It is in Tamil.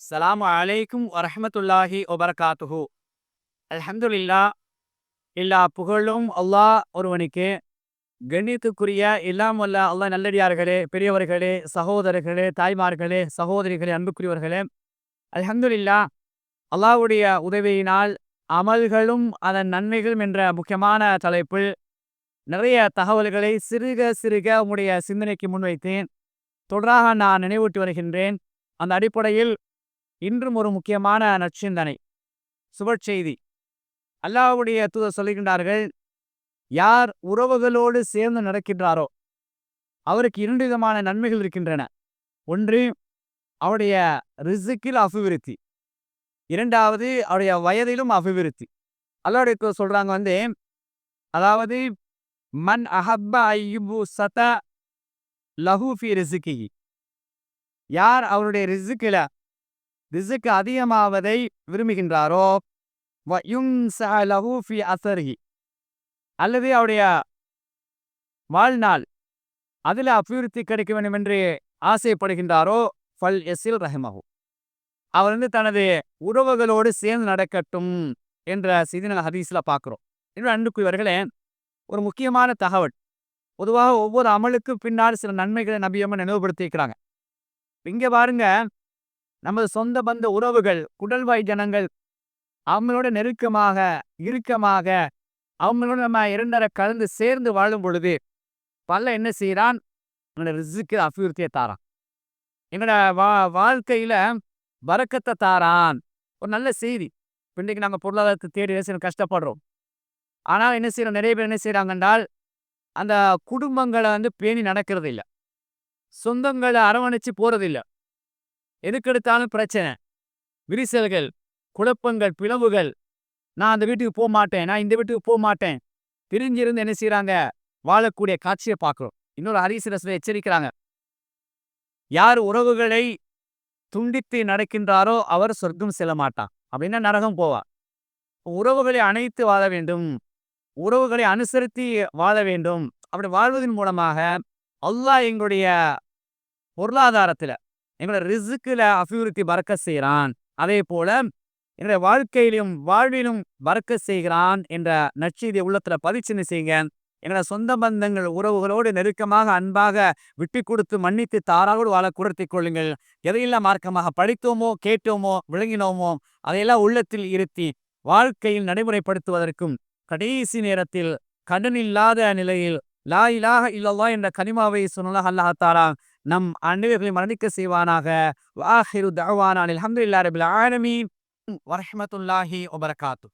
சலாம் அலைக்கும் வரஹ்மத்துல்லாஹி ஒபர்காத்துஹு அல்ஹம்துல்லா எல்லா புகழும் அல்லாஹ் ஒருவனுக்கு. கண்ணியத்துக்குரிய எல்லாம் வல்ல அல்லாஹ் நல்லடியார்களே பெரியவர்களே சகோதரர்களே தாய்மார்களே சகோதரிகளே அன்புக்குரியவர்களே. அல்ஹம்துல்லா அல்லாஹ்வுடைய உதவியினால் அமல்களும் அதன் நன்மைகளும் என்ற முக்கியமான தலைப்பில் நிறைய தகவல்களை சிறுக சிறுக உங்களுடைய சிந்தனைக்கு முன்வைத்தேன். தொடராக நான் நினைவூட்டி வருகின்றேன். அந்த அடிப்படையில் இன்றும் ஒரு முக்கியமான நற்சிந்தனை சுபச்செய்தி. அல்லாவுடைய தூதர் சொல்கின்றார்கள் யார் உறவுகளோடு சேர்ந்து நடக்கின்றாரோ அவருக்கு இரண்டு விதமான நன்மைகள் இருக்கின்றன. ஒன்று அவருடைய ரிசுக்கில் அபிவிருத்தி. இரண்டாவது அவருடைய வயதிலும் அபிவிருத்தி. அல்லாவுடைய தூதர் சொல்றாங்க வந்து அதாவது மன் அஹப்ப ஐயுபு சத லஹூஃபி ரிசுக்கி யார் அவருடைய ரிசுக்கில் ரிசுக்கு அதிகமாவதை விரும்புகின்றாரோ? லஹூஃபி அசர்ஹி. அல்லது அவருடைய வாழ்நாள் அதில் அபிவிருத்தி கிடைக்க வேண்டும் என்று ஆசைப்படுகின்றாரோ? ஃபல் எஸ்ஸில் ரஹமஹூ. அவர் வந்து தனது உறவுகளோடு சேர்ந்து நடக்கட்டும் என்ற செய்தி நாங்கள் ஹதீஸில் பார்க்குறோம். இன்னும் அன்புக்குரியவர்களே ஒரு முக்கியமான தகவல். பொதுவாக ஒவ்வொரு அமலுக்கு பின்னால் சில நன்மைகளை நபியம்ம நினைவுபடுத்தி இருக்கிறாங்க இங்கே பாருங்க நமது சொந்த பந்த உறவுகள் குடல்வாய் ஜனங்கள் அவங்களோட நெருக்கமாக இறுக்கமாக அவங்களோட நம்ம இரண்டரை கலந்து சேர்ந்து வாழும் பொழுது பல்ல என்ன செய்கிறான் என்னோட ரிசுக்கு அபிவிருத்தியை தாரான். என்னோட வா வாழ்க்கையில வரக்கத்தை தாரான். ஒரு நல்ல செய்தி. இன்றைக்கு நாங்கள் பொருளாதாரத்தை தேடி என்ன செய்யணும் கஷ்டப்படுறோம். ஆனால் என்ன செய்யறோம் நிறைய பேர் என்ன செய்கிறாங்க என்றால் அந்த குடும்பங்களை வந்து பேணி நடக்கிறது இல்லை சொந்தங்களை அரவணைச்சு போகிறதில்லை எதுக்கெடுத்தாலும் பிரச்சனை. விரிசல்கள் குழப்பங்கள் பிளவுகள். நான் அந்த வீட்டுக்கு போக மாட்டேன். நான் இந்த வீட்டுக்கு போக மாட்டேன். பிரிஞ்சிருந்து என்ன செய்யறாங்க வாழக்கூடிய காட்சியை பார்க்குறோம். இன்னொரு அரிசிரசில் எச்சரிக்கிறாங்க. யார் உறவுகளை துண்டித்து நடக்கின்றாரோ அவர் சொர்க்கம் செல்ல மாட்டான். அப்படின்னா நரகம் போவார் உறவுகளை அணைத்து வாழ வேண்டும். உறவுகளை அனுசரித்து வாழ வேண்டும். அப்படி வாழ்வதன் மூலமாக அல்லாஹ் எங்களுடைய பொருளாதாரத்துல எங்களோட ரிசுக்கில் அபிவிருத்தி பறக்க செய்கிறான் அதே போல என்னுடைய வாழ்க்கையிலும் வாழ்விலும் பறக்க செய்கிறான் என்ற நற்செய்தியை உள்ளத்துல பதிச்சுன்னு செய்யுங்க? எங்களோட சொந்த பந்தங்கள் உறவுகளோடு நெருக்கமாக அன்பாக விட்டு கொடுத்து மன்னித்து தாராளோடு வாழ குடர்த்தி கொள்ளுங்கள். எதையெல்லாம் மார்க்கமாக படித்தோமோ கேட்டோமோ விளங்கினோமோ அதையெல்லாம் உள்ளத்தில் இருத்தி வாழ்க்கையில் நடைமுறைப்படுத்துவதற்கும் கடைசி நேரத்தில் கடன் இல்லாத நிலையில் லா இலாக இல்லல்லா என்ற கனிமாவை சொன்னலாக அல்லாஹாரா நம் அனைவர்களை மரணிக்க செய்வானாக. வாஹிரு தவானான் அலமதுல்லா ரபில் ஆலமீன். வரஹமத்துல்லாஹி ஒபரகாத்து